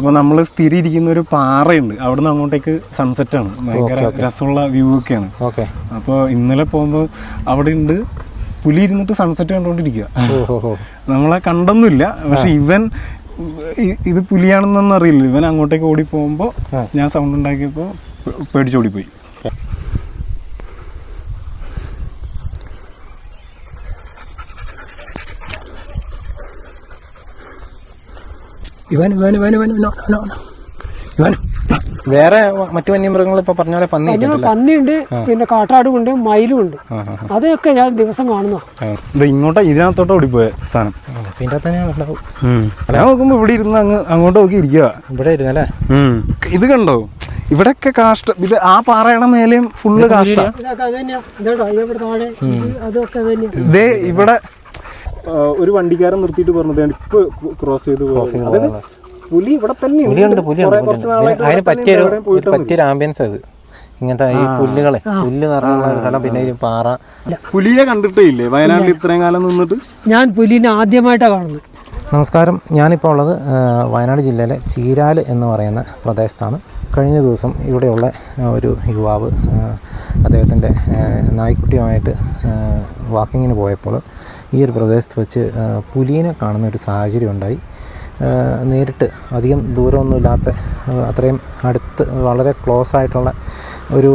അപ്പോൾ നമ്മൾ സ്ഥിരം ഇരിക്കുന്ന ഒരു പാറയുണ്ട്. അവിടുന്ന് അങ്ങോട്ടേക്ക് സൺസെറ്റ് ആണ്. ഭയങ്കര രസമുള്ള വ്യൂ ഒക്കെയാണ്. ഓക്കെ. അപ്പോൾ ഇന്നലെ പോകുമ്പോൾ അവിടെ ഉണ്ട് പുലി ഇരുന്നിട്ട് സൺസെറ്റ് കണ്ടുകൊണ്ടിരിക്കുക നമ്മളെ കണ്ടൊന്നുമില്ല. പക്ഷെ ഇവൻ ഇത് പുലിയാണെന്നൊന്നും അറിയില്ല. ഇവൻ അങ്ങോട്ടേക്ക് ഓടി പോകുമ്പോൾ ഞാൻ സൗണ്ട് ഉണ്ടാക്കിയപ്പോൾ പേടിച്ചോടിപ്പോയി ഇവൻ ഇവൻ ഇവൻ ഇവൻ നോ, നോ, നോ. ഇവൻ വേറെ മറ്റു വന്യമൃഗങ്ങൾ ഇപ്പൊ പറഞ്ഞ പോലെ പന്നി പിന്നെ പന്നിയുണ്ട് പിന്നെ കാട്ടാടും ഉണ്ട് മയിലും ഉണ്ട് അതൊക്കെ ഞാൻ ദിവസം കാണുന്ന ഇങ്ങോട്ട് ഇതിനകത്തോട്ട് ഓടിപ്പോയ സാധനം. പിന്നെ തന്നെ ഞാൻ നോക്കുമ്പോ ഇവിടെ ഇരുന്ന് അങ്ങ് അങ്ങോട്ട് നോക്കി ഇരിക്കുക ഇവിടെ ഇരുന്നല്ലേ ഇത് കണ്ടോ? ഇവിടൊക്കെ കാഷ്ട ഇത് ആ പാറയുടെ മേലെയും ഫുള്ള് കാഷ്ട. ഇവിടെ ഒരു വണ്ടിക്കാരൻ നിർത്തിയിട്ട് പറഞ്ഞത് ഇപ്പൊ ക്രോസ് ചെയ്ത് പോയത് അതായത് പുലി ഇവിടെ തന്നെ പുലിയുണ്ട് പുലിയുണ്ട് പുലിയുണ്ട്. അതിന് പറ്റിയൊരു ഒരു പറ്റിയൊരു ആംബിയൻസ് അത്. ഇങ്ങനത്തെ ഈ പുല്ലുകളെ പുല്ല് നിറഞ്ഞുള്ള സ്ഥലം പിന്നെ ഈ പാറ. പുലിയെ കണ്ടിട്ടേ ഇല്ലേ? വയനാട്ടിൽ ഇത്രയും കാലം നിന്നിട്ട്? ഞാൻ പുലിനെ ആദ്യമായിട്ടാണ് കാണുന്നത്. നമസ്കാരം. ഞാനിപ്പോൾ ഉള്ളത് വയനാട് ജില്ലയിലെ ചീരാൽ എന്ന് പറയുന്ന പ്രദേശത്താണ്. കഴിഞ്ഞ ദിവസം ഇവിടെയുള്ള ഒരു യുവാവ് അദ്ദേഹത്തിന്റെ നായ്ക്കുട്ടിയുമായിട്ട് വാക്കിങ്ങിന് പോയപ്പോൾ ഈ ഒരു പ്രദേശത്ത് വെച്ച് പുലീനെ കാണുന്ന ഒരു സാഹചര്യം ഉണ്ടായി നേരിട്ട് അധികം ദൂരമൊന്നുമില്ലാത്ത അത്രയും അടുത്ത് വളരെ ക്ലോസ് ആയിട്ടുള്ള ഒരു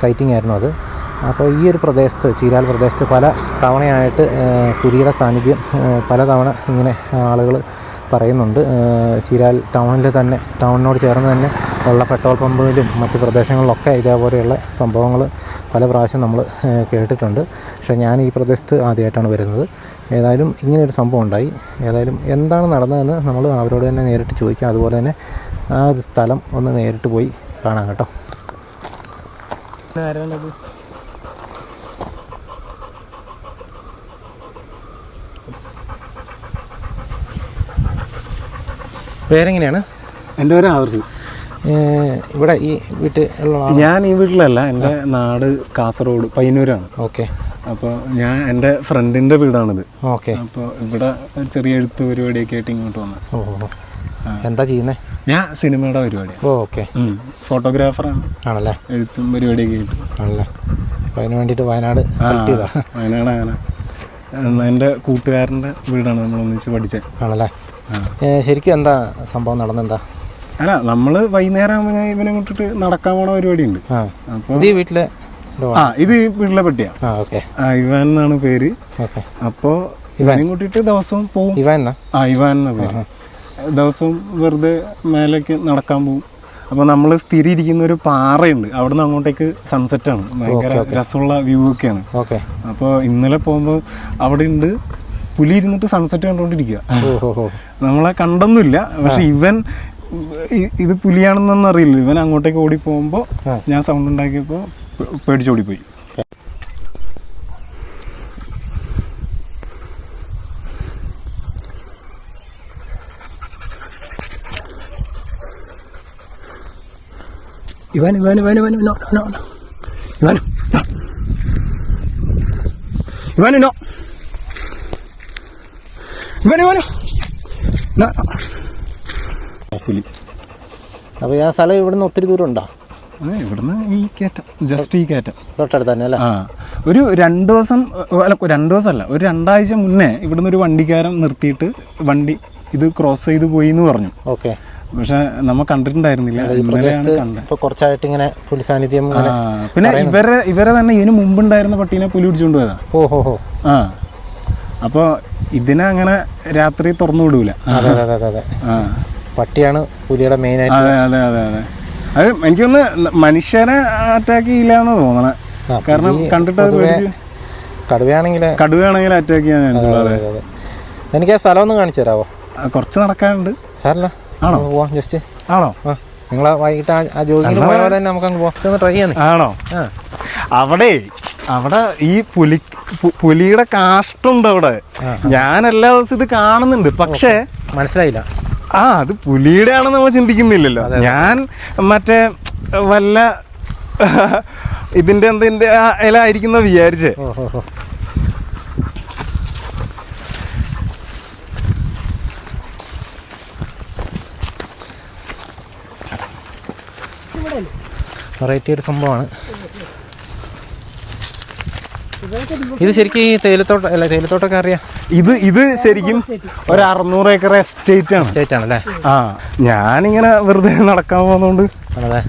സൈറ്റിംഗ് ആയിരുന്നു അത്. അപ്പോൾ ഈ ഒരു പ്രദേശത്ത് ചീരാൽ പ്രദേശത്ത് പല തവണയായിട്ട് പുലിയുടെ സാന്നിധ്യം പല പലതവണ ഇങ്ങനെ ആളുകൾ പറയുന്നുണ്ട്. ചീരാൽ ടൗണിൽ തന്നെ ടൗണിനോട് ചേർന്ന് തന്നെ ഉള്ള പെട്രോൾ പമ്പുകളിലും മറ്റ് പ്രദേശങ്ങളിലൊക്കെ ഇതേപോലെയുള്ള സംഭവങ്ങൾ പല പ്രാവശ്യം നമ്മൾ കേട്ടിട്ടുണ്ട്. പക്ഷേ ഞാൻ ഈ പ്രദേശത്ത് ആദ്യമായിട്ടാണ് വരുന്നത്. ഏതായാലും ഇങ്ങനെയൊരു സംഭവം ഉണ്ടായി. ഏതായാലും എന്താണ് നടന്നതെന്ന് നമ്മൾ അവരോട് തന്നെ നേരിട്ട് ചോദിക്കാം. അതുപോലെ തന്നെ ആ ഒരു സ്ഥലം ഒന്ന് നേരിട്ട് പോയി കാണാം കേട്ടോ. പേരെങ്ങനെയാണ്? എന്റെ പേര് ഏഹ് ഇവിടെ ഈ വീട്ടിൽ ഞാൻ ഈ വീട്ടിലല്ല എന്റെ നാട് കാസർഗോഡ് പയ്യന്നൂരാണ്. ഓക്കെ. അപ്പോൾ ഞാൻ എന്റെ ഫ്രണ്ടിന്റെ വീടാണിത്. ഓക്കെ. അപ്പോൾ ഇവിടെ ഒരു ചെറിയ എഴുത്ത് പരിപാടിയൊക്കെ ആയിട്ട് ഇങ്ങോട്ട് വന്നത് ഓ ഓ, ഓ. എന്താ ചെയ്യുന്നത് ഞാൻ സിനിമയുടെ പരിപാടിയാണ് ഓ ഓക്കെ. ഫോട്ടോഗ്രാഫറാണ്. ആണല്ലേ? എഴുത്തും പരിപാടിയൊക്കെ ആയിട്ട്. ആണല്ലേ? അപ്പോൾ അതിന് വേണ്ടിയിട്ട് വയനാട് സെലക്ട് ചെയ്താ? വയനാട് അങ്ങനെ. എന്റെ കൂട്ടുകാരന്റെ വീടാണ് നമ്മൾ ഒന്നിച്ച് പഠിച്ചത്. ആണല്ലേ? ശരിക്കും എന്താ സംഭവം? നടന്നെന്താ? അല്ല നമ്മൾ വൈകുന്നേരം ആകുമ്പോൾ ഞാൻ ഇവനെ കൊണ്ടിട്ട് നടക്കാൻ പോണ പരിപാടി ഉണ്ട് അപ്പോൾ ഇത് ഈ വീട്ടിലെ ആ ഇത് ഈ വീട്ടിലെ പെട്ടിയാ. ആ ഇവാൻ എന്നാണ് പേര്. അപ്പോ ഇവനെ കൂട്ടിട്ട് ദിവസവും പോവും. ഇവ ആ ഇവാൻ എന്ന പേര്. ദിവസവും വെറുതെ മേലേക്ക് നടക്കാൻ പോകും അപ്പോൾ നമ്മൾ സ്ഥിരം ഇരിക്കുന്ന ഒരു പാറയുണ്ട്. അവിടെ നിന്ന് അങ്ങോട്ടേക്ക് സൺസെറ്റ് ആണ്. ഭയങ്കര രസമുള്ള വ്യൂ ഒക്കെയാണ്. അപ്പൊ അപ്പോൾ ഇന്നലെ പോകുമ്പോൾ അവിടെ ഉണ്ട് പുലി ഇരുന്നിട്ട് സൺസെറ്റ് കണ്ടുകൊണ്ടിരിക്കുക നമ്മളെ കണ്ടൊന്നുമില്ല. പക്ഷെ ഇവൻ ഇത് പുലിയാണെന്നൊന്നും അറിയില്ല ഇവൻ അങ്ങോട്ടേക്ക് ഓടി പോകുമ്പോൾ ഞാൻ സൗണ്ട് ഉണ്ടാക്കിയപ്പോൾ പേടിച്ചോടിപ്പോയി ഇവൻ ഇവൻ ഇവൻ ഇവൻ നോ, നോ, നോ. ഇവൻ. ഇവൻ നോ. ഇവൻ ഇവൻ നോ. പുലി. അപ്പോൾ ആ സ്ഥലം ഇവിടുന്ന് ഒത്തിരി ദൂരം ഉണ്ടോ? ഇവിടുന്ന് ഈ കയറ്റം. ജസ്റ്റ് ഈ കയറ്റം. തൊട്ടടുത്ത് തന്നെ അല്ലേ? ആ ഒരു രണ്ട് ദിവസം അല്ല രണ്ട് ദിവസമല്ല ഒരു രണ്ടാഴ്ച മുന്നേ ഇവിടുന്ന് ഒരു വണ്ടിക്കാരൻ നിർത്തിയിട്ട് വണ്ടി ഇത് ക്രോസ് ചെയ്ത് പോയി എന്ന് പറഞ്ഞു. ഓക്കെ. പക്ഷെ നമ്മൾ കണ്ടിട്ടുണ്ടായിരുന്നില്ല. കുറച്ചായിട്ട് ഇങ്ങനെ പുലി സാന്നിധ്യം പിന്നെ ഇവരെ ഇവരെ തന്നെ ഇതിന് മുമ്പുണ്ടായിരുന്ന പട്ടീനെ പുലി പിടിച്ചുകൊണ്ട് പോയതാ. ഓ ഹോ ഹോ. ആ അപ്പോൾ ഇതിനെ അങ്ങനെ രാത്രി തുറന്നു വിടൂല. അതെ അതെ അതെ. ആ. പട്ടിയാണ് പുലിയുടെ മെയിൻ ആയിട്ട് അതെ അതെ അതെ അതെ. അത് എനിക്കൊന്ന് മനുഷ്യനെ അറ്റാക്ക് ചെയ്യില്ല എന്ന് തോന്നണേ കാരണം കണ്ടിട്ട് അത് പൊതുവെ പേടിച്ച് കടുവയാണെങ്കിൽ കടുവയാണെങ്കിൽ അറ്റാക്ക് ചെയ്യാൻ ചാൻസ് ഉള്ളൂ അതെ അതെ. എനിക്ക് ആ സ്ഥലം ഒന്ന് കാണിച്ചു തരാമോ കുറച്ച് നടക്കാനുണ്ട്. സാറല്ല ആണോ? പോവാം ജസ്റ്റ് ആണോ? നിങ്ങൾ വൈകിട്ട് ആ- ജോലി പോയ തന്നെ നമുക്ക് അങ്ങ് പോസ്റ്റ് ട്രൈ ചെയ്യാൻ ആണോ? അവിടെ അവിടെ ഈ പുലി പുലിയുടെ കാഷ്ടുണ്ട് അവിടെ. ഞാൻ എല്ലാ ദിവസവും ഇത് കാണുന്നുണ്ട്. പക്ഷേ മനസ്സിലായില്ല. ആ അത് പുലിയുടെ ആണെന്ന് നമ്മൾ ചിന്തിക്കുന്നില്ലല്ലോ. ഞാൻ മറ്റേ വല്ല ഇതിന്റെ എന്തിന്റെ ഇല ആയിരിക്കുന്ന വിചാരിച്ചേ. വെറൈറ്റി ഒരു സംഭവമാണ്. ഇത് ശരിക്കും ഈ തേയിലത്തോട്ടം അല്ല തേയിലത്തോട്ടമൊക്കെ അറിയാം. ഇത് ഇത് ശരിക്കും ഒരു അറുന്നൂറ് ഏക്കർ എസ്റ്റേറ്റ് ആണ്. എസ്റ്റേറ്റ് ആണല്ലേ? ആ ഞാനിങ്ങനെ വെറുതെ നടക്കാൻ പോകുന്നതുകൊണ്ട് ആണല്ലേ?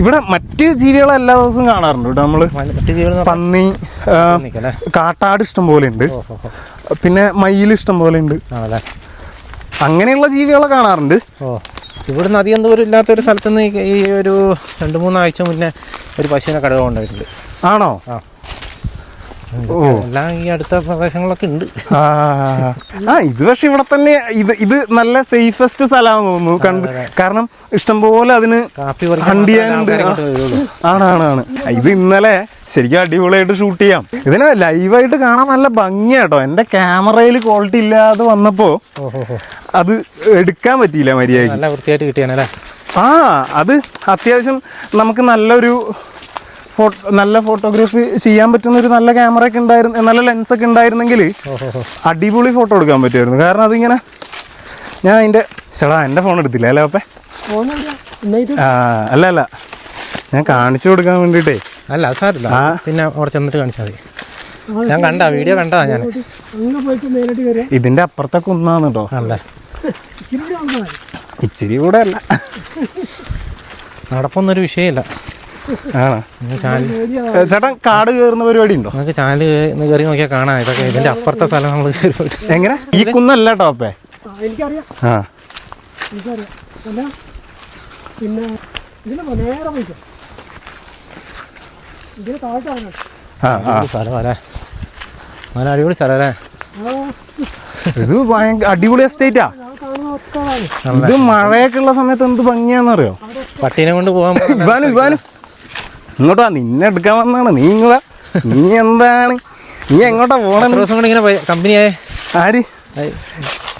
ഇവിടെ മറ്റ് ജീവികളെ എല്ലാ ദിവസവും കാണാറുണ്ട്. ഇവിടെ നമ്മൾ പന്നി കാട്ടാട് ഇഷ്ടം പോലെ ഉണ്ട്. പിന്നെ മയിൽ ഇഷ്ടം പോലെ ഉണ്ട്. അങ്ങനെയുള്ള ജീവികളെ കാണാറുണ്ട്. ഇവിടെ നിന്ന് അധികം ദൂരം ഇല്ലാത്തൊരു സ്ഥലത്ത് നിന്ന് ഈ- ഒരു രണ്ട് മൂന്നാഴ്ച മുന്നേ ഒരു പശുവിനെ കടക കൊണ്ടുപോയിട്ടുണ്ട് ആണോ? എല്ലാം ഈ അടുത്ത പ്രദേശങ്ങളൊക്കെ ഉണ്ട്. ആ. ഇത് പക്ഷെ ഇവിടെ തന്നെ ഇത് ഇത് നല്ല സേഫസ്റ്റ് സ്ഥലമാണെന്ന് തോന്നുന്നു. കണ്ട് കാരണം ഇഷ്ടംപോലെ അതിന് ഹണ്ട് ചെയ്യാനുണ്ട് ആൾക്കാര് ആണ് ആണ് ആണ്. ഇത് ഇന്നലെ ശരിക്കും അടിപൊളിയായിട്ട് ഷൂട്ട് ചെയ്യാം. ഇതിന് ലൈവായിട്ട് കാണാൻ നല്ല ഭംഗിയാട്ടോ എന്റെ ക്യാമറയിൽ ക്വാളിറ്റി ഇല്ലാതെ വന്നപ്പോൾ അത് എടുക്കാൻ പറ്റിയില്ല മര്യാദ നല്ല വൃത്തിയായിട്ട് കിട്ടിയാണല്ലേ ആ അത് അത്യാവശ്യം നമുക്ക് നല്ലൊരു ഫോ നല്ല ഫോട്ടോഗ്രാഫി ചെയ്യാൻ പറ്റുന്ന ഒരു നല്ല ക്യാമറ ഒക്കെ ഉണ്ടായിരുന്നു നല്ല ലെൻസ് ഒക്കെ ഉണ്ടായിരുന്നെങ്കിൽ അടിപൊളി ഫോട്ടോ എടുക്കാൻ പറ്റുമായിരുന്നു. കാരണം അതിങ്ങനെ ഞാൻ അതിന്റെ ചേടാ എന്റെ ഫോൺ എടുത്തില്ല അല്ലേ അപ്പേ ആ അല്ല അല്ല. ഞാൻ കാണിച്ചു കൊടുക്കാൻ വേണ്ടിട്ടേ അല്ല സാറില്ല സാരില്ല പിന്നെ അവിടെ ചെന്നിട്ട് കാണിച്ചാൽ മതി. ഞാൻ കണ്ട വീഡിയോ കണ്ടതാ ഞാൻ. ഇതിന്റെ പോയിട്ട് മേലോട്ട് കയറിയാൽ ഇതിന്റെ അപ്പുറത്തെ കുന്നാണ് കേട്ടോ ഇച്ചിരി കൂടി അല്ല. നടപ്പൊന്നൊരു വിഷയമില്ല. ആണ്? ചേട്ടൻ കാട് കയറുന്ന പരിപാടി ഉണ്ടോ നമുക്ക് ചാനൽ കയറി നോക്കിയാൽ കാണാം. ഇതൊക്കെ ഇതിന്റെ അപ്പുറത്തെ സ്ഥലം നമ്മൾ കയറി പോയിട്ട്. എങ്ങനെ? ഈ കുന്നല്ല ടോപ്പേ? ആ, പിന്നെ? നല്ല അടിപൊളി സ്ഥലം അല്ലേ? ആ. ഇത് ഭയങ്കര അടിപൊളി എസ്റ്റേറ്റാ ഇത് മഴയൊക്കെ ഉള്ള സമയത്ത് എന്ത് ഭംഗിയാന്നറിയോ പട്ടീനെ കൊണ്ട് പോകാൻ ഇവാനു ഇവാനു. ഇങ്ങോട്ടാ നിന്നെ എടുക്കാൻ വന്നാണ്. നീ ഇങ്ങോട്ടാ നീ എന്താണ്? നീ എങ്ങോട്ടാ പോണേ? ദിവസം കൊണ്ട് ഇങ്ങനെ കമ്പനിയായ ആര്?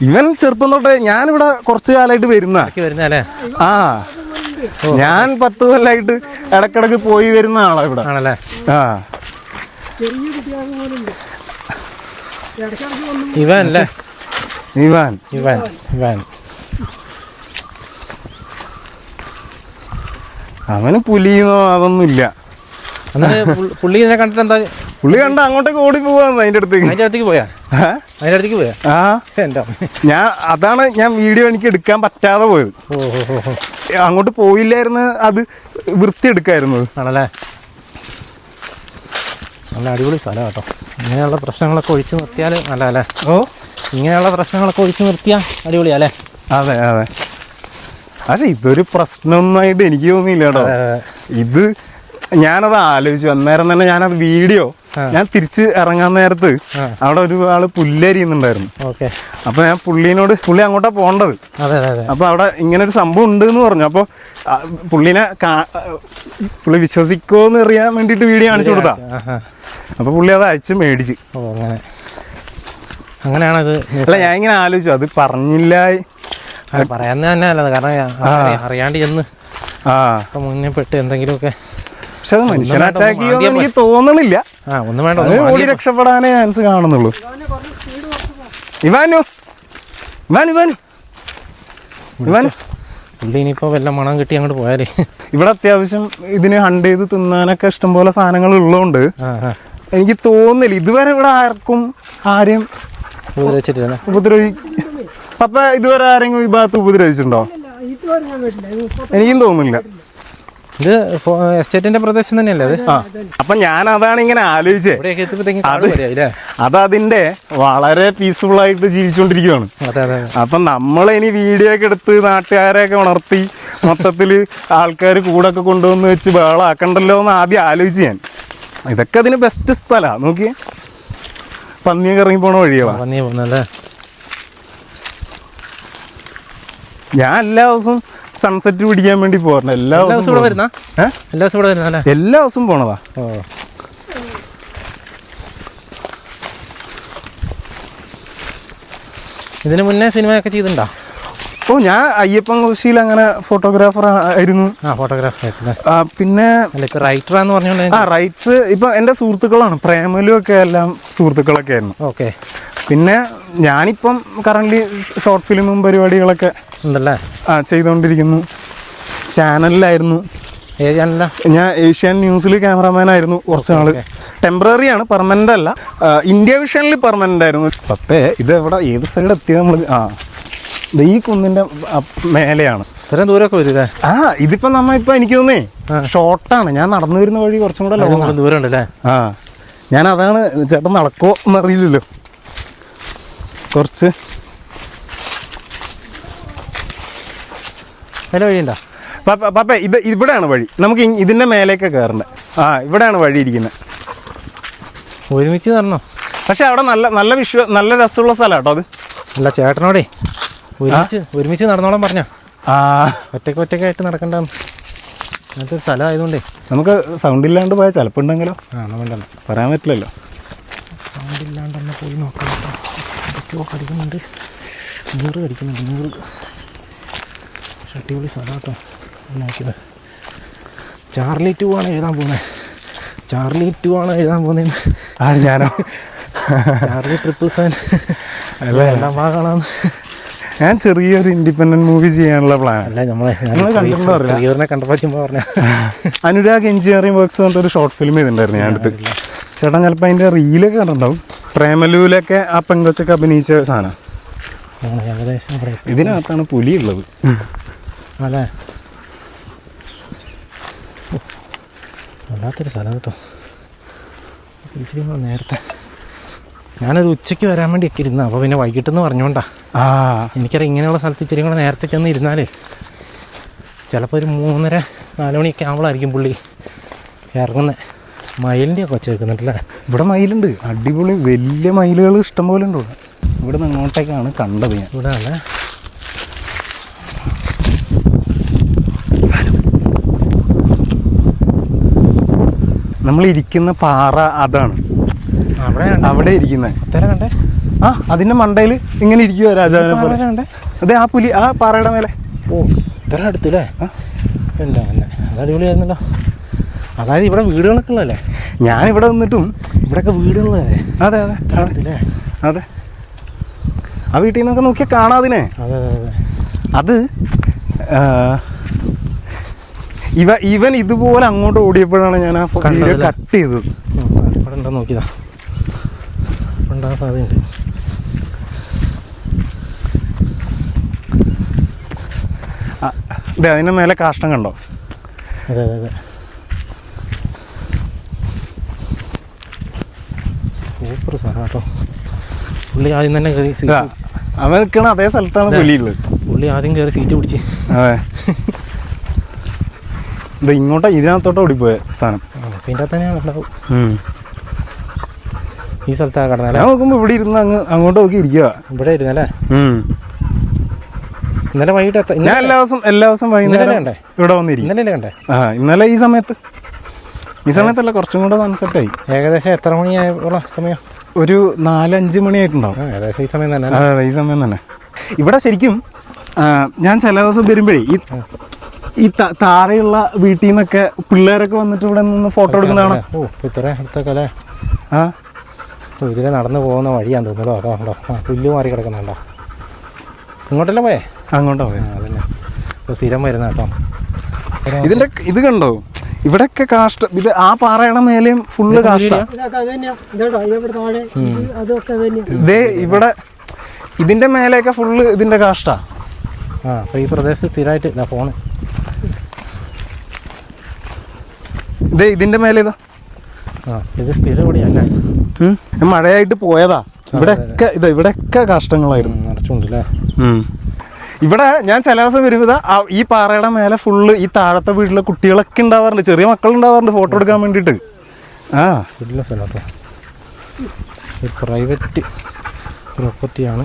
ഇവൻ ചെറുപ്പം തൊട്ടേ ഞാനിവിടെ കുറച്ചു കാലമായിട്ട് വരുന്ന. ആ. ഞാൻ പത്ത് കൊല്ലായിട്ട് ഇടക്കിടക്ക് പോയി വരുന്ന ആളാ ഇവിടെ. ആണല്ലേ? ആ. ഇവൻ അല്ലേ? ഇവാൻ. ഇവൻ ഇവൻ. അവന് പുലിന്നോ അതൊന്നും ഇല്ല എന്നിട്ട് പുള്ളി- ഇതിനെ കണ്ടിട്ട് എന്താ? പുള്ളി കണ്ട അങ്ങോട്ടേക്ക് ഓടി പോവാന്ന് അതിന്റെ അടുത്തേക്ക്. അതിന്റെ അടുത്തേക്ക് പോയാ? അതിന്റെ അടുത്തേക്ക് പോയാ? ആ. എന്റെ ഞാൻ അതാണ് ഞാൻ വീഡിയോ എനിക്ക് എടുക്കാൻ പറ്റാതെ പോയത്. അങ്ങോട്ട് പോയില്ലായിരുന്നു അത് വൃത്തി എടുക്കായിരുന്നു ആണല്ലേ? നല്ല അടിപൊളി സ്ഥലം കേട്ടോ. ഇങ്ങനെയുള്ള പ്രശ്നങ്ങളൊക്കെ ഒഴിച്ചു നിർത്തിയാൽ നല്ല അല്ലേ ഓ. ഇങ്ങനെയുള്ള പ്രശ്നങ്ങളൊക്കെ ഒഴിച്ചു നിർത്തിയാൽ അടിപൊളിയാ അല്ലേ? അതെ അതെ. പക്ഷെ ഇതൊരു പ്രശ്നമൊന്നായിട്ട് എനിക്ക് തോന്നിയില്ല കേട്ടോ. ഇത് ഞാനത് ആലോചിച്ചു. അന്നേരം തന്നെ ഞാനത് വീഡിയോ ഞാൻ തിരിച്ച് ഇറങ്ങാൻ നേരത്ത് അവിടെ ഒരു ആൾ പുല്ലരിയുന്നുണ്ടായിരുന്നു അപ്പൊ ഞാൻ പുള്ളീനോട് പുള്ളി അങ്ങോട്ടാ പോണ്ടത് അപ്പൊ അവിടെ ഇങ്ങനെ ഒരു സംഭവം ഉണ്ട് എന്ന് പറഞ്ഞു. അപ്പൊ പുള്ളീനെ പുള്ളി വിശ്വസിക്കോ എന്ന് അറിയാൻ വേണ്ടിട്ട് വീഡിയോ കാണിച്ചു കൊടുത്താ. അപ്പൊ പുള്ളി അത് അയച്ച് മേടിച്ച്. അങ്ങനെയാണത്. അല്ല ഞാൻ ഇങ്ങനെ ആലോചിച്ചു. അത് പറഞ്ഞില്ല തന്നെ കാരണം അറിയ- അറിയാണ്ട് ചെന്ന് ആ. മുന്നേ പെട്ട് എന്തെങ്കിലുമൊക്കെ പക്ഷെ അത് മനുഷ്യനെ അറ്റാക്ക് ചെയ്യുമെന്ന് എനിക്ക് തോന്നണില്ല. ആ ഒന്നും വേണ്ട ഓടി രക്ഷപ്പെടാനേ ചാൻസ് കാണുന്നുള്ളൂ. ഇവാനു. ഇവാനു ഇവാനു. ഇവാനു. പുള്ളി ഇനിയിപ്പോ വല്ല മണം കിട്ടി അങ്ങോട്ട് പോയാലേ. ഇവിടെ അത്യാവശ്യം ഇതിന് ഹണ്ട് ചെയ്ത് തിന്നാനൊക്കെ ഇഷ്ടംപോലെ സാധനങ്ങൾ ഉള്ളതുകൊണ്ട് എനിക്ക് തോന്നില്ല ഇതുവരെ ഇവിടെ ആർക്കും ആരെയും ഉപദ്രവിച്ചിട്ടില്ല. ഉപദ്രവി പപ്പ ഇതുവരെ ആരെങ്കിലും ഈ ഭാഗത്ത് ഉപദ്രവിച്ചിട്ടുണ്ടോ? എനിക്കും തോന്നുന്നില്ല. ഇത് എസ്റ്റേറ്റിന്റെ പ്രദേശം തന്നെയല്ലേ അത്? അപ്പൊ ഞാൻ അതാണ് ഇങ്ങനെ ആലോചിച്ചേ. ഇവിടെയൊക്കെ എത്തിയപ്പോഴത്തേക്കും കാട് വരിക ഇല്ലേ അത് അതിന്റെ വളരെ പീസ്ഫുൾ ആയിട്ട് ജീവിച്ചുകൊണ്ടിരിക്കുകയാണ്. അപ്പൊ. നമ്മൾ ഇനി വീഡിയോ ഒക്കെ എടുത്ത് നാട്ടുകാരെയൊക്കെ ഉണർത്തി മൊത്തത്തിൽ ആൾക്കാർ കൂടെ ഒക്കെ കൊണ്ടുവന്ന് വെച്ച് ബേളാക്കണ്ടല്ലോ എന്ന് ആദ്യം ആലോചിച്ച് ഞാൻ. ഇതൊക്കെ അതിന് ബെസ്റ്റ് സ്ഥലമാണ് നോക്കിയേ. പന്നിയൊക്കെ ഇറങ്ങി പോണ വഴിയാ. പന്നിയെ പോകുന്നല്ലേ ഞാൻ എല്ലാ ദിവസവും സൺസെറ്റ് പിടിക്കാൻ വേണ്ടി പോരണം എല്ലാ ദിവസവും ഇവിടെ വരുന്ന? എല്ലാ ദിവസവും ഇവിടെ വരുന്ന അല്ലേ? എല്ലാ ദിവസവും പോണതാ. ഇതിന് മുന്നേ സിനിമയൊക്കെ ചെയ്തിണ്ടോ ഓ ഞാൻ അയ്യപ്പൻ കോശിയിൽ അങ്ങനെ ഫോട്ടോഗ്രാഫർ ആയിരുന്നു. ആ ഫോട്ടോഗ്രാഫർ പിന്നെ റൈറ്റർ എന്ന് പറഞ്ഞോണ്ട് ആ റൈറ്റർ ഇപ്പൊ എന്റെ സുഹൃത്തുക്കളാണ്. പ്രേമലും ഒക്കെ എല്ലാം സുഹൃത്തുക്കളൊക്കെ ആയിരുന്നു. ഓക്കെ. പിന്നെ ഞാനിപ്പം കറന്റ് ഷോർട്ട് ഫിലിമും പരിപാടികളൊക്കെ ഉണ്ടല്ലേ? ആ ചെയ്തുകൊണ്ടിരിക്കുന്നു ചാനലിലായിരുന്നു ഞാൻ ഏഷ്യൻ ന്യൂസിൽ ക്യാമറാമാൻ ആയിരുന്നു കുറച്ച് നാൾ. ടെമ്പററി ആണ് പെർമനന്റ് അല്ല. ഇന്ത്യ വിഷനിൽ പെർമനന്റ് ആയിരുന്നു. പപ്പേ ഇത് എവിടെ ഏത് സൈഡ് എത്തിയത് നമ്മൾ ആ. ഈ കുന്നിന്റെ മേലെയാണ്. ഇത്രയും ദൂരമൊക്കെ വരും ആ ഇതിപ്പോ നമ്മ ഇപ്പൊ എനിക്ക് തോന്നേ ഷോർട്ടാണ് ഞാൻ നടന്നു വരുന്ന വഴി കുറച്ചും കൂടെ ദൂരം ഉണ്ടല്ലേ ആ. ഞാൻ അതാണ് ചേട്ടൻ നടക്കോ എന്നറിയില്ലല്ലോ. കുറച്ച്. അതിലെ വഴിയുണ്ടോ? പപ്പ പപ്പ ഇത് ഇവിടെയാണ് വഴി. നമുക്ക് ഇതിന്റെ മേലേക്ക് കയറേണ്ടത് ആ ഇവിടെയാണ് വഴി ഇരിക്കുന്നത് ഒരുമിച്ച് നടന്നോ? പക്ഷെ അവിടെ നല്ല നല്ല വിശ്വ നല്ല രസമുള്ള സ്ഥലം കേട്ടോ അത്. അല്ല ചേട്ടനോടേ ഒരുമിച്ച് ഒരുമിച്ച് നടന്നോളാൻ പറഞ്ഞ? ആ. ഒറ്റയ്ക്ക് ഒറ്റയ്ക്കായിട്ട് നടക്കണ്ടെന്ന്. അങ്ങനത്തെ സ്ഥലം ആയതുകൊണ്ടേ. നമുക്ക് സൗണ്ട് ഇല്ലാണ്ട് പോയാൽ ചിലപ്പോൾ ഉണ്ടെങ്കിലോ? ആ നമ്മണ്ടല്ലോ പറയാൻ പറ്റില്ലല്ലോ. സൗണ്ട് ഇല്ലാണ്ട് തന്നെ പോയി നോക്കാം. എന്തൊക്കെയോ കടിക്കുന്നുണ്ട് നൂറ് കടിക്കുന്നുണ്ട് നൂറ്. പക്ഷെ അടിപൊളി സ്ഥലമാട്ടോ ഉണ്ടാക്കിയത് ചാർലി ടു ആണ് എഴുതാൻ പോകുന്നത്. ചാർലി ടു ആണ് എഴുതാൻ പോകുന്നത് ആ ഞാനോ? ചാർലി ട്രിപ്പിൾ സെവൻ അല്ലേ? എല്ലാം ഭാഗമാണെന്ന് ഞാൻ ചെറിയൊരു ഇൻഡിപെൻഡന്റ് മൂവി ചെയ്യാനുള്ള പ്ലാൻ അല്ല നമ്മളെ കണ്ടിട്ടുണ്ടോ കണ്ടപ്പോൾ ചുമ്മാ പറഞ്ഞ അനുരാഗ് എഞ്ചിനീയറിംഗ് വർക്ക്സ് പറഞ്ഞിട്ട് ഒരു ഷോർട്ട് ഫിലിം ചെയ്തിട്ടുണ്ടായിരുന്നു ഞാൻ അടുത്ത്. ചേട്ടൻ ചിലപ്പോൾ അതിന്റെ റീലൊക്കെ കണ്ടിട്ടുണ്ടാവും. പ്രേമലൂലൊക്കെ ആ പെങ്കൊച്ചൊക്കെ അഭിനയിച്ച സാധനം. ഏകദേശം. ഇതിനകത്താണ് പുലി ഉള്ളത് അല്ലേ വല്ലാത്തൊരു സ്ഥലം കേട്ടോ. ഇച്ചിരി നേരത്തെ. ഞാനൊരു ഉച്ചയ്ക്ക് വരാൻ വേണ്ടിയൊക്കെ ഇരുന്ന. അപ്പോൾ പിന്നെ വൈകിട്ടെന്ന് പറഞ്ഞോണ്ടാ. ആ. എനിക്കറിയാം ഇങ്ങനെയുള്ള സ്ഥലത്ത് ഇച്ചിരി കൂടെ നേരത്തെ ചെന്ന് ഇരുന്നാലേ ചിലപ്പോൾ ഒരു മൂന്നര നാല് മണിയൊക്കെ ആകുമ്പോഴായിരിക്കും പുള്ളി ഇറങ്ങുന്നത് മയിലിന്റെ ഒക്കെ വെച്ചേക്കുന്നുണ്ടല്ലേ? ഇവിടെ മയിലുണ്ട്. അടിപൊളി വലിയ മയിലുകൾ ഇഷ്ടംപോലെ ഉണ്ട് ഇവിടെ. ഇവിടെ നിന്ന് അങ്ങോട്ടേക്കാണ് കണ്ടത് ഞാൻ. ഇവിടെ അല്ലേ നമ്മളിരിക്കുന്ന പാറ അതാണ്. അവിടെ അവിടെ ഇരിക്കുന്നത് കണ്ടേ? ആ അതിന്റെ മണ്ടയിൽ ഇങ്ങനെ ഇരിക്കുക രാജാവിനെ അതെ ആ പുലി ആ പാറയുടെ മേലെ. ഓ ഇത്ര അടുത്തല്ലേ എന്താ അല്ല അത് അടിപൊളിയായിരുന്നല്ലോ. അതായത് ഇവിടെ വീടുകളൊക്കെ ഉള്ളതല്ലേ ഞാൻ ഇവിടെ നിന്നിട്ടും ഇവിടെയൊക്കെ വീടുകളല്ലേ അതെ അതെ അതെ. അതെ. ആ വീട്ടിൽ നിന്നൊക്കെ നോക്കിയാൽ കാണാതിനെ അതെ അതെ അതെ. അത് ഇവ ഇവൻ ഇതുപോലെ അങ്ങോട്ട് ഓടിയപ്പോഴാണ് ഞാൻ ആ വീഡിയോ കട്ട് ചെയ്തത്. ഇവിടെ ഉണ്ടോ നോക്കിയതാ. ഉണ്ടാകാൻ സാധ്യതയുണ്ട് അതെ അതിന്റെ മേലെ കാഷ്ടം കണ്ടോ? അതെ അതെ അതെ. സൂപ്പർ സാധനം കേട്ടോ. പുള്ളി ആദ്യം തന്നെ കയറി സീറ്റ് അവൻ നിൽക്കണ അതേ സ്ഥലത്താണ് പുള്ളിയുള്ളത് പുള്ളി ആദ്യം കയറി സീറ്റ് പിടിച്ച്. അതെ. ഇത് ഇങ്ങോട്ടാ ഇതിനകത്തോട്ട് ഓടിപ്പോയ സാധനം. പിന്നെ തന്നെയാണ് ഉണ്ടാവും ഈ സ്ഥലത്താണ് കടന്നത് ഞാൻ നോക്കുമ്പോൾ ഇവിടെ ഇരുന്ന് അങ്ങ് അങ്ങോട്ട് നോക്കി ഇരിക്കുക ഇവിടെ ഇരുന്നല്ലേ ഇന്നലെ വൈകിട്ട് ഞാൻ എല്ലാ ദിവസം എല്ലാ ദിവസം വൈകുന്നേരം ഇവിടെ വന്നിരിക്കും. ഇന്നലെ കണ്ടേ? ആ ഇന്നലെ ഈ സമയത്ത് ഈ സമയത്തല്ല കുറച്ചും കൂടെ സൺസെറ്റ് ആയി. ഏകദേശം എത്ര മണിയായുള്ള സമയം? ഒരു നാലഞ്ച് മണിയായിട്ടുണ്ടാവും. ഏകദേശം ഈ സമയം തന്നെ അതെ അതെ ഈ സമയം തന്നെ. ഇവിടെ ശരിക്കും ഞാൻ ചില ദിവസം വരുമ്പോഴേ ഈ ഈ താഴെയുള്ള വീട്ടിൽ നിന്നൊക്കെ പിള്ളേരൊക്കെ വന്നിട്ട് ഇവിടെ നിന്ന് ഫോട്ടോ എടുക്കുന്നതാണ് ഓ ഇത്ര അടുത്തൊക്കെ ആ. ഇതിലെ നടന്നു പോകുന്ന വഴിയാന്ന് തോന്നുന്നു അതോ ഉണ്ടോ ആ പുല്ല് മാറി കിടക്കുന്നുണ്ടോ ഇങ്ങോട്ടല്ലേ പോയേ? അങ്ങോട്ടാ പോയേ. അതന്നെ. ഇപ്പോൾ സ്ഥിരം വരുന്ന കേട്ടോ. ഇതിന്റെ ഇത് കണ്ടോ? ഇവിടെയൊക്കെ കാഷ്ട ഇത് ആ പാറയുടെ മേലെയും ഫുള്ള് കാഷ്ട ഇതേ ഇവിടെ ഇതിന്റെ മേലെയൊക്കെ ഫുള്ള് ഇതിന്റെ കാഷ്ട ആ. അപ്പോൾ ഈ പ്രദേശത്ത് സ്ഥിരമായിട്ട് ഇതാ ഫോണ് ഇതേ ഇതിന്റെ മേലെ ഇതാ. ആ ഇത് സ്ഥിരം ഇവിടെയല്ലേ. മഴയായിട്ട് പോയതാ. ഇവിടെയൊക്കെ ഇതാ ഇവിടെയൊക്കെ കാഷ്ടങ്ങളായിരുന്നു നിറച്ചുണ്ടല്ലേ. ഇവിടെ ഞാൻ ചില ദിവസം വരുമ്പോൾ ഈ പാറയുടെ മേലെ ഫുള്ള് ഈ താഴത്തെ വീട്ടിലെ കുട്ടികളൊക്കെ ഉണ്ടാവാറുണ്ട്. ചെറിയ മക്കൾ ഉണ്ടാവാറുണ്ട് ഫോട്ടോ എടുക്കാൻ വേണ്ടിട്ട് ആ. ഇല്ല സ്ഥലം കേട്ടോ. പ്രൈവറ്റ് പ്രോപ്പർട്ടിയാണ്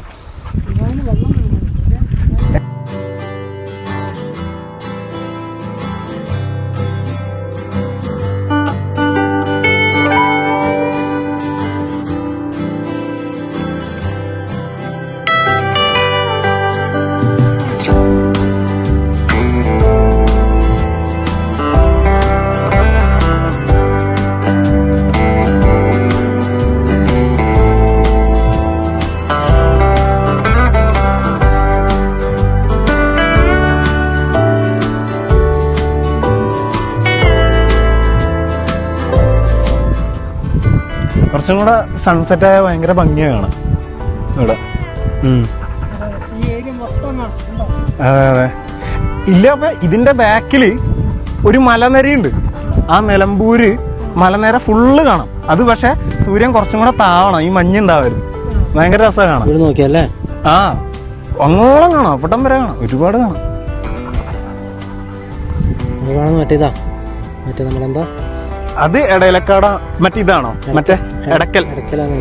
കുറച്ചും കൂടെ സൺസെറ്റ് ആയ ഭയങ്കര ഭംഗിയാണ്. കാണാം ഇവിടെ അതെ അതെ. ഇല്ല അപ്പൊ ഇതിന്റെ ബാക്കിൽ ഒരു മലനിരയുണ്ട്. ആ നിലമ്പൂര് മലനിര ഫുള്ള് കാണാം. അത് പക്ഷെ സൂര്യൻ കുറച്ചും കൂടെ താവണം. ഈ മഞ്ഞ് ഉണ്ടാവരുത്. ഭയങ്കര രസമാണ് കാണാം നോക്കിയല്ലേ ആ. അങ്ങോളം കാണാം. അപ്പട്ടം വരെ കാണാം. ഒരുപാട് കാണാം. മറ്റേതാ? മറ്റേ നമ്മളെന്താ? അത് ഇടയിലക്കാട മറ്റേ ഇതാണോ മറ്റേ ഇടക്കൽ അത്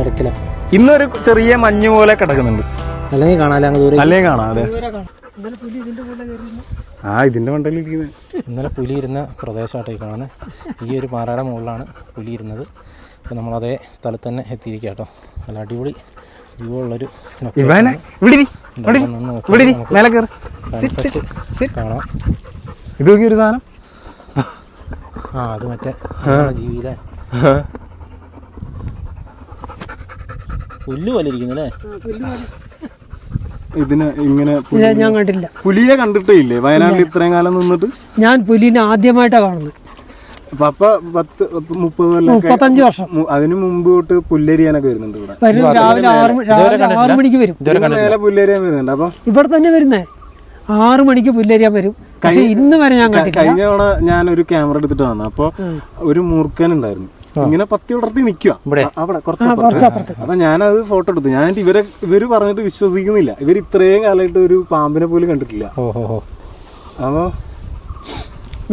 അത് ഇന്നൊരു ചെറിയ മഞ്ഞ് പോലെ കിടക്കുന്നുണ്ട്. അല്ലെങ്കിൽ കാണാല്ലേ അങ്ങ് ദൂരെ അല്ലേ കാണാം അതെ. ദൂരെ കാണാം. ഇന്നലെ പുലി ഇതിന്റെ കൂടെ കയറിയിരുന്നു. ആ ഇതിന്റെ മണ്ടയിലിരിക്കുന്നത് ഇന്നലെ പുലി ഇരുന്ന പ്രദേശമായിട്ട് ഈ കാണുന്നത് ഈ ഒരു പാറയുടെ മുകളിലാണ് പുലി ഇരുന്നത്. അപ്പോൾ നമ്മളതേ സ്ഥലത്ത് തന്നെ എത്തിയിരിക്കുക കേട്ടോ നല്ല അടിപൊളി വ്യൂ ഉള്ളൊരു. കാണാം ഇത് നോക്കി ഒരു സാധനം. ആ അത് മറ്റേ ജീവിയിലെ പുല്ല് പോലെ ഇരിക്കുന്നല്ലേ. ഇതിന് ഇങ്ങനെ ഞാൻ കണ്ടില്ല. പുലിയെ കണ്ടിട്ടേ ഇല്ലേ. വയനാട്ടിൽ ഇത്രയും കാലം നിന്നിട്ട്? ഞാൻ പുലിനെ ആദ്യമായിട്ടാണ് കാണുന്നത്. പപ്പ പത്ത് മുപ്പത് കൊല്ലം മുപ്പത്തഞ്ച് വർഷം. അതിന് മുമ്പ് തൊട്ട് പുല്ലരിയാനൊക്കെ വരുന്നുണ്ട് ഇവിടെ. രാവിലെ ആറ് മണിക്ക് വരും. ഇതിന് മേലെ പുല്ലരിയാൻ വരുന്നുണ്ട്. അപ്പൊ ഇവിടെ തന്നെ വരുന്നേ. ആറു മണിക്ക് പുല്ലരിയാൻ വരും. ഇന്ന് വരെ ഞാൻ കണ്ടില്ല കഴിഞ്ഞ തവണ ഞാൻ ഒരു ക്യാമറ എടുത്തിട്ട് വന്നു അപ്പൊ ഒരു മൂർഖൻ ഉണ്ടായിരുന്നു. ഇങ്ങനെ പത്തി ഉടർത്തി നിക്കുക അവിടെ കുറച്ച് അപ്പൊ ഞാനത് ഫോട്ടോ എടുത്തു. ഞാൻ ഇവരെ ഇവർ പറഞ്ഞിട്ട് വിശ്വസിക്കുന്നില്ല. ഇവർ ഇത്രയും കാലമായിട്ട് ഒരു പാമ്പിനെ പോലും കണ്ടിട്ടില്ല. അപ്പൊ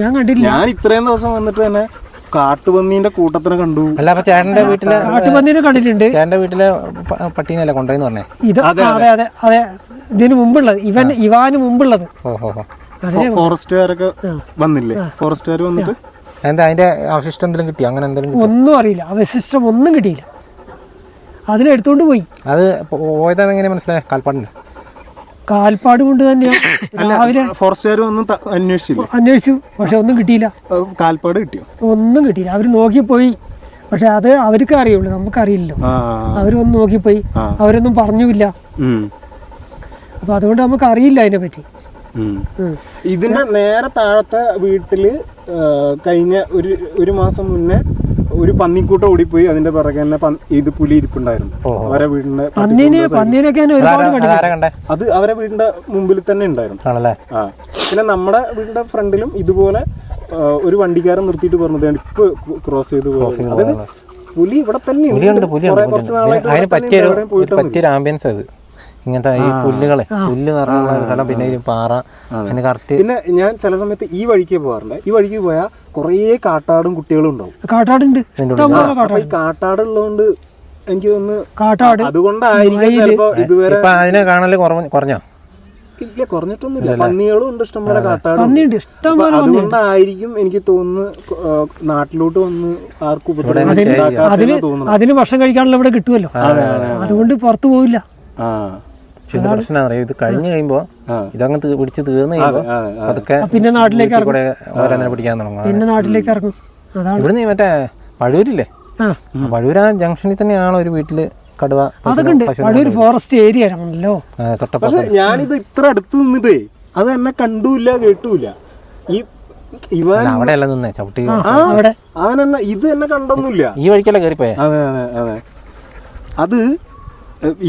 ഞാൻ കണ്ടില്ല ഞാൻ ഇത്രയും ദിവസം വന്നിട്ട് തന്നെ കാട്ടുപന്നീന്റെ കൂട്ടത്തിനെ കണ്ടു. അല്ല അപ്പൊ ചേട്ടന്റെ വീട്ടിലെ കാട്ടുപന്നീനെ കണ്ടിട്ടുണ്ട്. ചേട്ടന്റെ വീട്ടിലെ പട്ടീനെ പട്ടീനല്ലേ കൊണ്ടുപോയെന്ന് പറഞ്ഞേ? ഇത് അതെ അതെ. അതെ ഇതിന് മുമ്പുള്ളത്. ഇവൻ ഇവാന് മുമ്പുള്ളത്. ഓ ഹോ ഹോ. അതിനെ ഫോറസ്റ്റുകാരൊക്കെ വന്നില്ലേ? ഫോറസ്റ്റുകാർ വന്നിട്ട്? എന്താ അതിന്റെ അവശിഷ്ടം എന്തെങ്കിലും കിട്ടി അങ്ങനെ എന്തെങ്കിലും ഒന്നും അറിയില്ല. അവശിഷ്ടം ഒന്നും കിട്ടിയില്ല. അതിനെ എടുത്തോണ്ട് പോയി. അത് പോയതാന്ന് എങ്ങനെ മനസ്സിലായ? കാൽപ്പാടിന്? കാൽപ്പാട് കൊണ്ട് തന്നെയാണ് രാവിലെ ഫോറസ്റ്റുകാർ ഒന്നും അന്വേഷിച്ചു അന്വേഷിച്ചില്ല? അന്വേഷിച്ചു. പക്ഷെ ഒന്നും കിട്ടിയില്ല. കാൽപ്പാട് കിട്ടിയോ? ഒന്നും കിട്ടിയില്ല. അവർ നോക്കിപ്പോയി പക്ഷെ അത് അവർക്ക് അറിയുള്ളൂ. നമുക്കറിയില്ലല്ലോ. ആ. അവരൊന്നും നോക്കിപ്പോയി അവരൊന്നും പറഞ്ഞില്ല. അപ്പൊ അതുകൊണ്ട് നമുക്ക് അറിയില്ല അതിനെ പറ്റി. ഇതിന്റെ നേരെ താഴത്തെ വീട്ടിൽ കഴിഞ്ഞ ഒരു ഒരു മാസം മുന്നേ ഒരു പന്നിക്കൂട്ടം ഓടിപ്പോയി. അതിന്റെ പിറകെ തന്നെ ഇത് പുലി ഇരിപ്പുണ്ടായിരുന്നു. അവരെ വീടിന്റെ അത് അവരെ വീടിന്റെ മുമ്പിൽ തന്നെ ഉണ്ടായിരുന്നു. ആ. പിന്നെ നമ്മുടെ വീടിന്റെ ഫ്രണ്ടിലും ഇതുപോലെ ഒരു വണ്ടിക്കാരൻ നിർത്തിയിട്ട് പറഞ്ഞത് ഇപ്പൊ ക്രോസ് ചെയ്ത് അതായത് പുലി ഇവിടെ തന്നെ കുറേ കുറച്ച് നാളായിട്ട്. പറ്റിയൊരു ആംബിയൻസ് അത്. ഇങ്ങനത്തെ ഈ പുല്ലുകളെ. പുല്ല് നിറഞ്ഞുള്ള ഒരു സ്ഥലം പിന്നെ ഈ പാറ. അതിന് കറക്റ്റ് പിന്നെ ഞാൻ ചില സമയത്ത് ഈ വഴിക്ക് പോകാറുണ്ട്. ഈ വഴിക്ക് പോയാൽ കുറേ കാട്ടാടും കുട്ടികളും ഉണ്ടാവും. കാട്ടാടുണ്ട്. ഈ കാട്ടാട് ഉള്ളതുകൊണ്ട് എനിക്ക് തോന്നുന്നു കാട്ടാട് അതുകൊണ്ടായിരിക്കും ചിലപ്പോ ഇതുവരെ അതിനെ കാണൽ കുറഞ്ഞോ? ഇല്ല കുറഞ്ഞിട്ടൊന്നുമില്ല. പന്നികളും ഉണ്ട് ഇഷ്ടംപോലെ കാട്ടാടും പന്നിയുണ്ട് ഇഷ്ടംപോലെ അതുകൊണ്ടായിരിക്കും എനിക്ക് തോന്നുന്നു നാട്ടിലോട്ട് വന്ന് ആർക്കും അതിന് അതിന് ഭക്ഷണം കഴിക്കാനുള്ള ഇവിടെ കിട്ടുമല്ലോ. അതുകൊണ്ട് പുറത്തു പോവില്ല. ആ. പക്ഷെ ഇത് പ്രശ്നം അറിയാം? ഇത് കഴിഞ്ഞു കഴിയുമ്പോ ആ. ഇതങ്ങ് തീ- പിടിച്ച് തീർന്നു കഴിയുമ്പോ അതെ, അതെ. അതൊക്കെ പിന്നെ നാട്ടിലേക്ക് വീട്ടിൽ കൂടെ ഓരോന്നിനെ പിടിക്കാൻ തുടങ്ങും. പിന്നെ നാട്ടിലേക്ക് ഇറങ്ങും. അതാണ്. ഇവിടുന്ന് ഈ മറ്റേ പഴൂരില്ലേ ആ. പഴൂര് ആ ജംഗ്ഷനിൽ തന്നെയാണോ ഒരു വീട്ടിൽ കടുവ അതൊക്കെ ഉണ്ട്. വടൂർ ഫോറസ്റ്റ് ഏരിയ ആണല്ലോ ആ, തൊട്ടപ്പുറത്ത്. പക്ഷെ ഞാനിത് ഇത്ര അടുത്ത് നിന്നിട്ടേ അത് എന്നെ കണ്ടൂല്ല കേട്ടൂല ഈ ഇവൻ അല്ല, അവിടെയല്ല നിന്നേ ചവിട്ടി ആ അവിടെ. അവൻ എന്നെ ഇത് എന്നെ കണ്ടൊന്നുമില്ല. ഈ വഴിക്കല്ല കയറിപ്പോയെ അതെ അതെ അതെ. അത്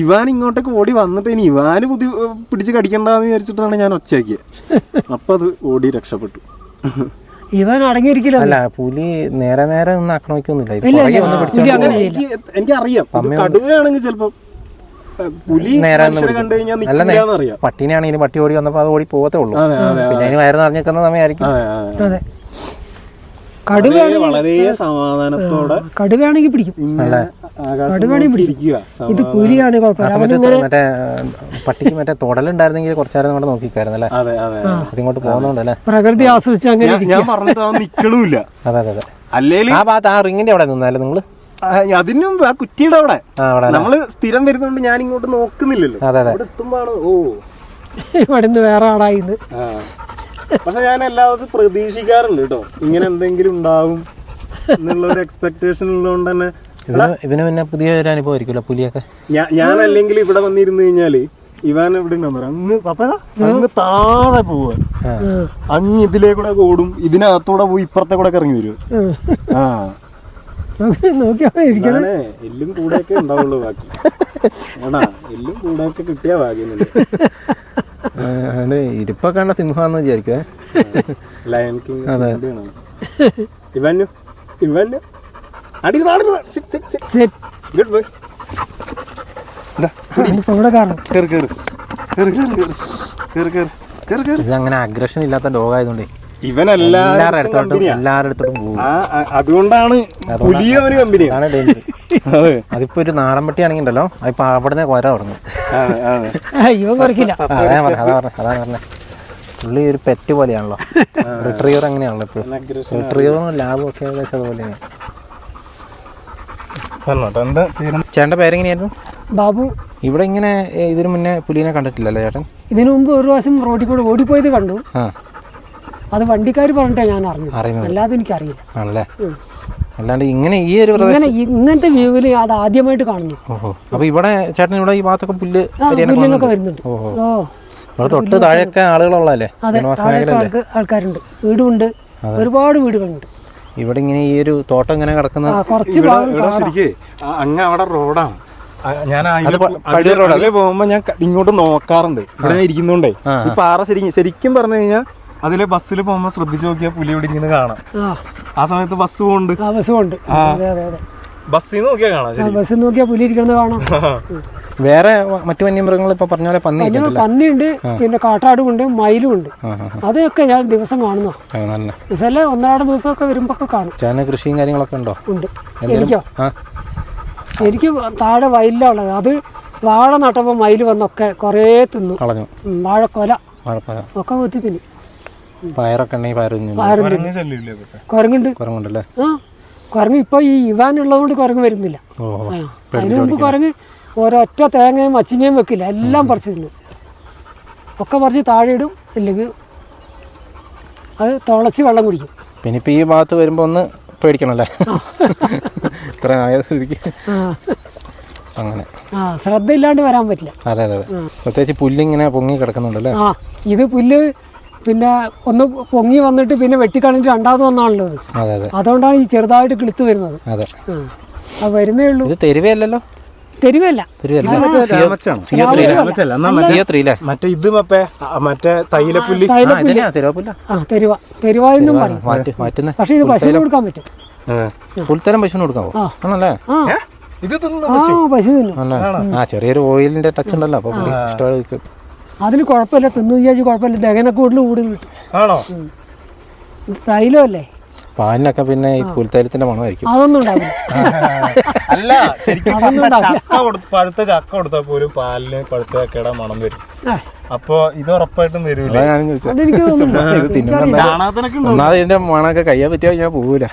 ഇവാൻ ഇങ്ങോട്ടേക്ക് ഓടി വന്നിട്ട് ഇനി ഇവാന് പുതി പിടിച്ച് കടിക്കണ്ടെന്ന് വിചാരിച്ചിട്ടാണ് ഞാൻ ഒച്ചയാക്കിയത് അപ്പൊ അത് ഓടി രക്ഷപ്പെട്ടു. ഇവൻ അടങ്ങിയിരിക്കില്ല. അല്ല പുലി നേരെ നേരെ നിന്ന് ആക്രമിക്കൊന്നുമില്ല. എനിക്കറിയാം. കടുവയാണെങ്കിൽ ചിലപ്പോ പുലി കണ്ടു കഴിഞ്ഞാൽ പട്ടീനാണെങ്കിലും പട്ടി ഓടി വന്നപ്പോ അത് ഓടി പോകത്തേ ഉള്ളൂ. പിന്നെ അതിന് വയറ് നിറഞ്ഞിരിക്കുന്ന സമയമായിരിക്കും അതെ വളരെ സമാധാനത്തോടെ കടുവയാണെങ്കിൽ പിടിക്കും. നോക്കി ഇരിക്കുക. ഇത് പുലിയാണ് ആ കുഴപ്പമില്ല. സമയത്ത് മറ്റേ പട്ടിക്ക് മറ്റേ തൊടലുണ്ടായിരുന്നെങ്കിൽ കുറച്ചേരം നമ്മുടെ നോക്കിക്കായിരുന്നല്ലേ അതെ അതെ അതിങ്ങോട്ട് പോകുന്നുണ്ട് അല്ലേ? പ്രകൃതി ആസ്വദിച്ച് അങ്ങനെ ഞാൻ- ഞാൻ പറഞ്ഞിട്ട് അവൻ അതെ അതെ അതെ. ആ ഭാഗത്ത് ആ റിങ്ങിന്റെ അവിടെ നിന്നാലും നിങ്ങൾ? അതിനും ആ കുറ്റിയുടെ അവിടെ. അവിടെ നമ്മൾ സ്ഥിരം വരുന്നോണ്ട് ഞാൻ ഇങ്ങോട്ട് നോക്കുന്നില്ലല്ലോ. അതെ അതെ. ഇവിടെ എത്തുമ്പോഴാണ് ഓ. ഇവിടെ നിന്ന് വേറെ ആടായിന്ന് ആ. പക്ഷെ ഞാൻ എല്ലാ ദിവസവും പ്രതീക്ഷിക്കാറുണ്ട് കേട്ടോ. ഇങ്ങനെ എന്തെങ്കിലും ഉണ്ടാവും എന്നുള്ള ഒരു എക്സ്പെക്ടേഷൻ ഉള്ളതുകൊണ്ട് തന്നെ. ഇതിന് പിന്നെ പുതിയ ഒരു അനുഭവം ആയിരിക്കുമല്ലോ പുലിയൊക്കെ. ഞാൻ അല്ലെങ്കിൽ ഇവിടെ വന്നിരുന്നു കഴിഞ്ഞാൽ ഇവാൻ എവിടെ ഉണ്ടാവും അങ്ങ് പപ്പതാ അങ്ങ് താഴെ പോവാ അങ്ങ് ഇതിലേക്കൂടെ ഓടും ഇതിനകത്തൂടെ പോയി ഇപ്പുറത്തെ കൂടെ ഇറങ്ങി വരും. ആ. എല്ലും കൂടെയൊക്കെ ഉണ്ടാവുള്ളൂ ബാക്കി. എല്ലും കൂടെയൊക്കെ കിട്ടിയാ ഭാഗ്യമുണ്ട് അതിന്റെ കണ്ട സിംഹാന്ന് വിചാരിക്കേ ലയൺ കിങ് അതെ. ഗുഡ് ഇതങ്ങനെ അഗ്രഷൻ ഇല്ലാത്ത ഡോഗ് ആയതുകൊണ്ടേ ഇവനെല്ലാരും എല്ലാരും അടുത്തോട്ടും പോകും അതുകൊണ്ടാണ് പുലിയ ഒരു കമ്പനിയാണ് ഡെയിലി അതിപ്പോ ഒരു നാടൻ പട്ടി ആണെങ്കിൽ ഉണ്ടല്ലോ അതിപ്പോ അവിടെ നിന്ന് കൊര തുടങ്ങും അതെ അതെ കുറയ്ക്കില്ല പറഞ്ഞത് അതാണ് പറഞ്ഞത് പുള്ളി ഒരു പെറ്റ് പോലെയാണല്ലോ. റിട്രീവർ അങ്ങനെയാണല്ലോ ഇപ്പൊ? റിട്രീവറും ലാബും ഒക്കെ ഏകദേശം അതുപോലെയാണ്. ചേട്ടന്റെ പേരെങ്ങനെയായിരുന്നു? ബാബു. ഇവിടെ ഇങ്ങനെ ഇതിനു മുന്നേ പുലിനെ കണ്ടിട്ടില്ലല്ലോ ചേട്ടൻ? ഇതിനു മുമ്പ് ഒരു പ്രാവശ്യം റോഡിൽ കൂടെ ഓടിപ്പോയത് കണ്ടു. ആ. അത് വണ്ടിക്കാർ പറഞ്ഞിട്ടാ ഞാൻ അറിഞ്ഞു അറിയുന്നത്. അല്ലാതെ എനിക്കറിയില്ല. ആണല്ലേ? അല്ലാണ്ട് ഇങ്ങനെ ഈ ഒരു പ്രദേശം ഇങ്ങനെ ഇങ്ങനത്തെ വ്യൂവിൽ അത് ആദ്യമായിട്ട് കാണുന്നു. ഓഹോ അപ്പൊ ഇവിടെ ചേട്ടൻ ഇവിടെ ഈ ഭാഗത്തൊക്കെ പുല്ല് വന്നിട്ടുണ്ട്. വരുന്നുണ്ട്. ഓ ഇവിടെ തൊട്ട് താഴെയൊക്കെ ആളുകളുള്ളതല്ലേ? അതെ താഴെയൊക്കെ ആൾക്കാരുണ്ട്. വീടുമുണ്ട്. ഒരുപാട് വീടുകളുണ്ട്. ഇവിടെ ഇങ്ങനെ ഈ ഒരു തോട്ടം ഇങ്ങനെ കിടക്കുന്ന കുറച്ച് അങ്ങ് അവിടെ റോഡാണ്. ഞാൻ അതിലെ പോകുമ്പോ ഞാൻ ഇങ്ങോട്ട് നോക്കാറുണ്ട്. ഇവിടെ ഇരിക്കുന്നുണ്ടേ. ഈ പാറ ശരിക്കും ശരിക്കും പറഞ്ഞു കഴിഞ്ഞാൽ അതിലെ ബസ്സിൽ പോകുമ്പോ ശ്രദ്ധിച്ചു നോക്കിയാൽ പുലി ഇവിടെ ഇരിക്കുന്നത് കാണാം. ആ. സമയത്ത് ബസ് പോകുന്നുണ്ട് ആ ബസ്സുമുണ്ട് അതെ അതെ അതെ. ബസ്സിൽ നോക്കിയാൽ കാണാം ബസ്സിൽ ശരി. ബസ് നോക്കിയാൽ പുലി ഇരിക്കുന്നത് കാണാം. വേറെ മറ്റു വന്യമൃഗങ്ങൾ ഇപ്പൊ പറഞ്ഞ പോലെ പന്നി പിന്നെ പന്നിയുണ്ട് പിന്നെ കാട്ടാടും ഉണ്ട് മയിലും ഉണ്ട്. അതൊക്കെ ഞാൻ ദിവസം കാണുന്ന ചില ഒന്നരാട് ദിവസമൊക്കെ വരുമ്പോ കാണും. കൃഷിയും കാര്യങ്ങളൊക്കെ ഉണ്ടോ? ഉണ്ട്. എനിക്കോ? എനിക്ക് താഴെ വയലിലുള്ളത് ഉള്ളത്. അത് വാഴ നട്ടപ്പോ മയിൽ വന്നൊക്കെ കൊറേ തിന്നു. വാഴക്കൊല. ഒക്കെ കുത്തി തിന്നു. പയറൊക്കെ ഉണ്ടെങ്കിൽ ഇതൊക്കെ? കുരങ്ങുണ്ട്. കുരങ്ങുണ്ടല്ലേ? ആ കുരങ്ങ് ഇപ്പോൾ ഈ ഇവാൻ ഉള്ളതുകൊണ്ട് കുരങ്ങ് വരുന്നില്ല. അതിന് മുമ്പ് കുരങ്ങ് ഒരൊറ്റ തേങ്ങയും മച്ചിങ്ങയും വെക്കില്ല. എല്ലാം പറിച്ചു തിന്നും. ഒക്കെ പറിച്ച് താഴെ ഇടും. അല്ലെങ്കിൽ അത് തുളച്ച് വെള്ളം കുടിക്കും. പിന്നെ ഇപ്പൊ ഈ ഭാഗത്ത് വരുമ്പോ ഒന്ന് പേടിക്കണല്ലേ? ഇത്ര അങ്ങനെ. ആ ശ്രദ്ധയില്ലാണ്ട് വരാൻ പറ്റില്ല. അതെ അതെ പ്രത്യേകിച്ച് പുല്ലിങ്ങനെ പൊങ്ങി കിടക്കുന്നുണ്ടല്ലേ? ആ ഇത് പുല്ല് പിന്നെ ഒന്ന് പൊങ്ങി വന്നിട്ട് പിന്നെ വെട്ടിക്കളഞ്ഞിട്ട് രണ്ടാമത് വന്നാണല്ലോ ഇത് അതെ അതെ. അതുകൊണ്ടാണ് ഈ ചെറുതായിട്ട് കിളുത്ത് വരുന്നത്. അതെ. ആ. അത് വരുന്നേ ഉള്ളൂ. ഇത് തെരുവല്ല. മറ്റേ- ഇത് മപ്പേ ആ, മറ്റേ തൈലപ്പുല്ലി? തൈല ആ ആ തെരുവ. തെരുവ എന്നും പറയും. മാറ്റി പക്ഷെ ഇത് പശുവിന് കൊടുക്കാൻ പറ്റും. പുൽത്തരം പശുവിന് കൊടുക്കാമോ ആണല്ലേ? ആ. ഇത് ആ പശു തിന്നും. ആ ചെറിയൊരു ഓയിലിന്റെ ടച്ച് ഉണ്ടല്ലോ അപ്പൊ ഇഷ്ടമായി. അതിന് കുഴപ്പമില്ല തിന്നു വിചാരിച്ച് കുഴപ്പമില്ല. ദഹന കൂടുതൽ കൂടുതൽ കിട്ടും. ആണോ? ഇത് തൈലമല്ലേ പാലിനൊക്കെ പിന്നെ ഈ പുൽത്തൈലത്തിന്റെ മണമായിരിക്കും. അതൊന്നും ഉണ്ടാവില്ല. അല്ല ശരിക്കും പറഞ്ഞാ ചക്ക കൊടുത്ത പഴുത്ത ചക്ക കൊടുത്താൽ പോലും പാലിന് പഴുത്ത ചക്കയുടെ മണം വരും. അപ്പോ ഇത് ഉറപ്പായിട്ടും വരൂല? അതാ ചോദിച്ചത് അതെനിക്ക് തോന്നുന്നു. ചാണകത്തിനൊക്കെ ഉണ്ട്? ഒന്നാമത് ഇതിന്റെ മണമൊക്കെ കയ്യാൻ പറ്റിയാ ഞാൻ പോകൂല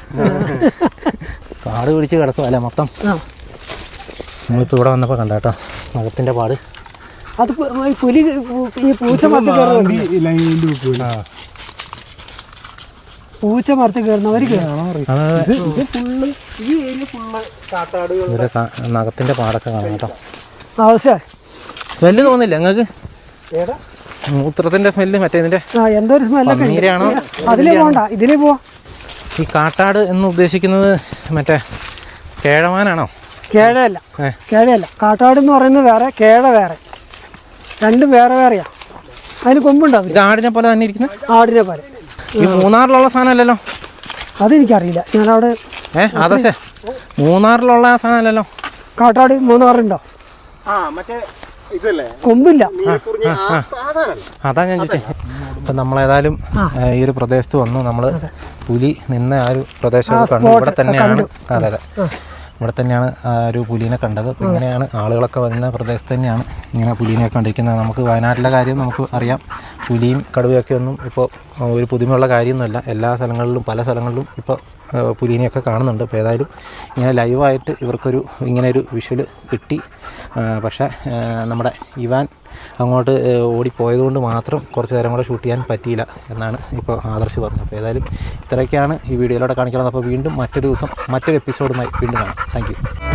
കാട് പിടിച്ച് കിടക്കും അല്ലേ മൊത്തം? ആ. നമ്മളിപ്പോ ഇവിടെ വന്നപ്പോ കണ്ടാട്ടോ മകത്തിന്റെ പാട്. അത് പുലി ഈ പൂച്ച മരത്തിൽ കയറുന്നുണ്ട് പൂച്ച മരത്തിൽ കയറുന്നവർ കയറണം അതെ ഇത് ഫുള്ള് ഈ ഏരിയ ഫുള്ള് കാട്ടാടുകൾ ഇതിലെ കാ- നഖത്തിന്റെ പാടൊക്കെ കാണാം കേട്ടോ. ആവശ്യം സ്മെല്ല് തോന്നില്ല നിങ്ങൾക്ക് മൂത്രത്തിന്റെ സ്മെല്ല് മറ്റേതിന്റെ ആ എന്തോ ഒരു സ്മെല്ലൊക്കെ അതിലേ പോണ്ട ഇതിലേ പോവാ. ഈ കാട്ടാട് എന്ന് ഉദ്ദേശിക്കുന്നത് മറ്റേ കേഴമാനാണോ കേഴയല്ല. കേഴയല്ല. കാട്ടാട് എന്ന് പറയുന്നത് വേറെ കേഴ വേറെ. രണ്ടും വേറെ വേറെയാ. അതിന് കൊമ്പുണ്ടാവില്ല. ഇത് ആടിനെ പോലെ തന്നെ ഇരിക്കുന്നത് ആടിനെ പോലെ. ഈ മൂന്നാറിലുള്ള സാധനമല്ലല്ലോ? അതെനിക്കറിയില്ല. ഞാനവിടെ ഏ ആദർശേ മൂന്നാറിലുള്ള ആ സാധനമല്ലല്ലോ? കാട്ടാട് മൂന്നാറുണ്ടോ? ആ മറ്റേ ഇതല്ലേ? കൊമ്പില്ല. അതാ ഞാൻ ചോദിച്ചേ. ഇപ്പം നമ്മളേതായാലും ഈ ഒരു പ്രദേശത്ത് വന്നു. നമ്മൾ പുലി നിന്ന ആ ഒരു പ്രദേശം കണ്ടു. ഇവിടെ തന്നെയാണ്. അതെ അതെ. ഇവിടെ തന്നെയാണ് ഒരു പുലിനെ കണ്ടത്. ഇങ്ങനെയാണ് ആളുകളൊക്കെ വരുന്ന പ്രദേശത്ത് തന്നെയാണ് ഇങ്ങനെ പുലിനെ കണ്ടിരിക്കുന്നത്. നമുക്ക് വയനാട്ടിലെ കാര്യം നമുക്ക് അറിയാം. പുലിയും കടുവയൊക്കെ ഒന്നും ഇപ്പോൾ ഒരു പുതുമയുള്ള കാര്യമൊന്നുമല്ല. എല്ലാ സ്ഥലങ്ങളിലും പല സ്ഥലങ്ങളിലും ഇപ്പോൾ പുലിനെയൊക്കെ കാണുന്നുണ്ട്. അപ്പോൾ ഏതായാലും ഇങ്ങനെ ലൈവായിട്ട് ഇവർക്കൊരു ഇങ്ങനെ ഒരു വിഷ്വൽ കിട്ടി. പക്ഷേ നമ്മുടെ ഇവാൻ അങ്ങോട്ട് ഓടിപ്പോയതുകൊണ്ട് മാത്രം കുറച്ച് നേരം കൂടെ ഷൂട്ട് ചെയ്യാൻ പറ്റിയില്ല എന്നാണ് ഇപ്പോൾ ആദർശ് പറഞ്ഞത്. അപ്പോൾ ഏതായാലും ഇത്രയൊക്കെയാണ് ഈ വീഡിയോയിലൂടെ കാണിക്കുന്നത് അപ്പോൾ വീണ്ടും മറ്റൊരു ദിവസം മറ്റൊരു എപ്പിസോഡുമായി വീണ്ടും കാണാം. താങ്ക്